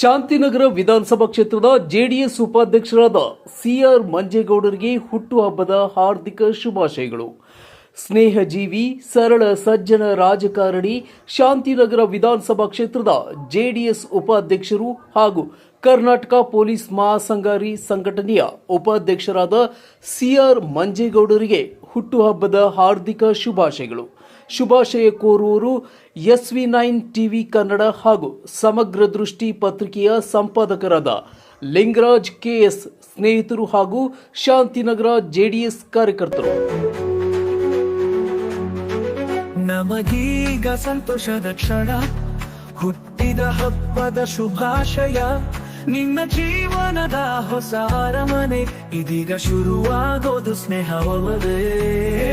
ಶಾಂತಿನಗರ ವಿಧಾನಸಭಾ ಕ್ಷೇತ್ರದ ಜೆಡಿಎಸ್ ಉಪಾಧ್ಯಕ್ಷರಾದ ಸಿಆರ್ ಮಂಜೇಗೌಡರಿಗೆ ಹುಟ್ಟುಹಬ್ಬದ ಹಾರ್ದಿಕ ಶುಭಾಶಯಗಳು. ಸ್ನೇಹಜೀವಿ, ಸರಳ, ಸಜ್ಜನ, ರಾಜಕಾರಣಿ, ಶಾಂತಿನಗರ ವಿಧಾನಸಭಾ ಕ್ಷೇತ್ರದ ಜೆಡಿಎಸ್ ಉಪಾಧ್ಯಕ್ಷರು ಹಾಗೂ ಕರ್ನಾಟಕ ಪೊಲೀಸ್ ಮಹಾಸಂಗಾರಿ ಸಂಘಟನೆಯ ಉಪಾಧ್ಯಕ್ಷರಾದ ಸಿಆರ್ ಮಂಜೇಗೌಡರಿಗೆ ಹುಟ್ಟುಹಬ್ಬದ ಹಾರ್ದಿಕ ಶುಭಾಶಯಗಳು. ಶುಭಾಶಯ ಕೋರುವರು S V nine TV Kannada ಹಾಗೂ ಸಮಗ್ರ ದೃಷ್ಟಿ ಪತ್ರಿಕೆಯ ಸಂಪಾದಕರಾದ ಲಿಂಗರಾಜ್ ಕೆಎಸ್ ಸ್ನೇಹಿತರು ಹಾಗೂ ಶಾಂತಿನಗರ ಜೆಡಿಎಸ್ ಕಾರ್ಯಕರ್ತರು. ನಮಗೀಗ ಸಂತೋಷದ ಕ್ಷಣ. ಹುಟ್ಟಿದ ಹಬ್ಬದ ಶುಭಾಶಯ. ನಿನ್ನ ಜೀವನದ ಹೊಸ ಅರಮನೆ. ಇದೀಗ ಶುರುವಾಗೋದು ಸ್ನೇಹವೇ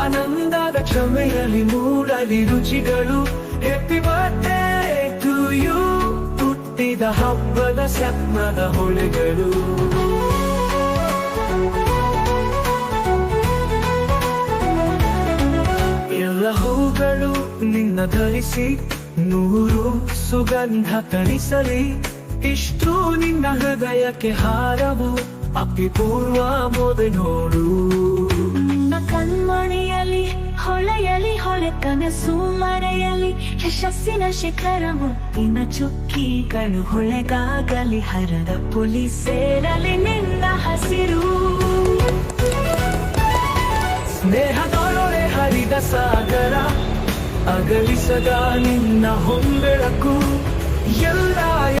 ಆನಂದದ ಕ್ಷಮೆಯಲ್ಲಿ ಮೂಡಲಿ ರುಚಿಗಳು. ಹೆಪ್ಪಿ birthday ಟು ಯು ಹುಟ್ಟಿದ ಹಬ್ಬದ ಸ್ವಪ್ನದ ಹೊಳೆಗಳು. ಹೂಗಳು ನಿನ್ನ ಧರಿಸಿ ನೂರು ಸುಗಂಧ ತಣಿಸಲಿ ಇಷ್ಟು ನಿನ್ನ ಹೃದಯಕ್ಕೆ ಹಾರವು ಅಪಿಪೂರ್ವ ಮೋದೆ ನೋಡು. ನಿನ್ನ ಕಣ್ಮಣಿಯಲ್ಲಿ ಹೊಳೆಯಲಿ ಹೊಳೆ ಕನಸು ಮರೆಯಲಿ ಯಶಸ್ಸಿನ ಶಿಖರ ಚುಕ್ಕಿ ಕಣು ಹೊಳೆಗಾಗಲಿ ಹರದ ಪುಲಿ ಸೇರಲಿ ನಿನ್ನ ಹಸಿರು. ಹರಿದ ಸಾಗರ ಅಗಲಿಸದ ನಿನ್ನ ಹೊಂಬೆಳಕು ಎಲ್ಲ